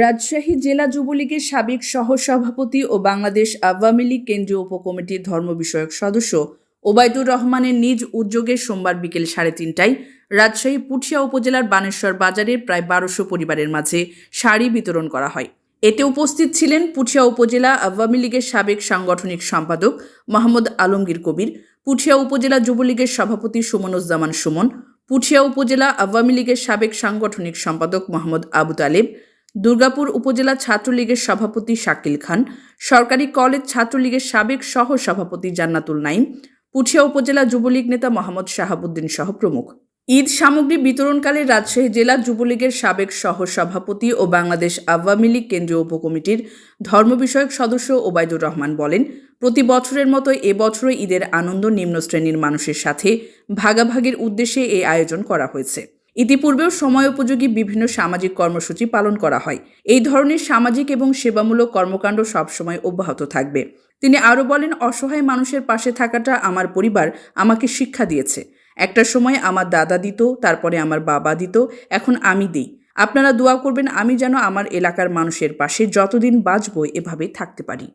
রাজশাহী জেলা যুবলীগের সাবেক সহসভাপতি ও বাংলাদেশ আওয়ামী লীগ কেন্দ্রীয় উপকমিটির ধর্ম বিষয়ক সদস্য ওবায়দুর রহমানের নিজ উদ্যোগে সোমবার বিকেল সাড়ে তিনটায় রাজশাহী পুঠিয়া উপজেলার বানেশ্বর বাজারের প্রায় বারোশো পরিবারের মাঝে শাড়ি বিতরণ করা হয়। এতে উপস্থিত ছিলেন পুঠিয়া উপজেলা আওয়ামী লীগের সাবেক সাংগঠনিক সম্পাদক মোহাম্মদ আলমগীর কবির, পুঠিয়া উপজেলা যুবলীগের সভাপতি সুমনুজ্জামান সুমন, পুঠিয়া উপজেলা আওয়ামী লীগের সাবেক সাংগঠনিক সম্পাদক মোহাম্মদ আবু তালেব দুর্গাপুর উপজেলা ছাত্রলীগের সভাপতি শাকিল খান, সরকারি কলেজ ছাত্রলীগের সাবেক সহ সভাপতি জান্নাতুল নাইম পুঠিয়া উপজেলা যুবলীগ নেতা মোহাম্মদ শাহাবুদ্দিন সহ প্রমুখ। ঈদ সামগ্রী বিতরণকালে রাজশাহী জেলা যুবলীগের সাবেক সহ সভাপতি ও বাংলাদেশ আওয়ামী লীগ কেন্দ্রীয় উপকমিটির ধর্ম বিষয়ক সদস্য ওবায়দুর রহমান বলেন, প্রতি বছরের মতো এবছরও ঈদের আনন্দ নিম্ন শ্রেণির মানুষের সাথে ভাগাভাগির উদ্দেশ্যে এই আয়োজন করা হয়েছে। ইতিপূর্বেও সময় উপযোগী বিভিন্ন সামাজিক কর্মসূচি পালন করা হয়। এই ধরনের সামাজিক এবং সেবামূলক কর্মকাণ্ড সবসময় অব্যাহত থাকবে। তিনি আরও বলেন, অসহায় মানুষের পাশে থাকাটা আমার পরিবার আমাকে শিক্ষা দিয়েছে। একটা সময় আমার দাদা দিত, তারপরে আমার বাবা দিত, এখন আমি দিই। আপনারা দোয়া করবেন, আমি যেন আমার এলাকার মানুষের পাশে যতদিন বাঁচব এভাবে থাকতে পারি।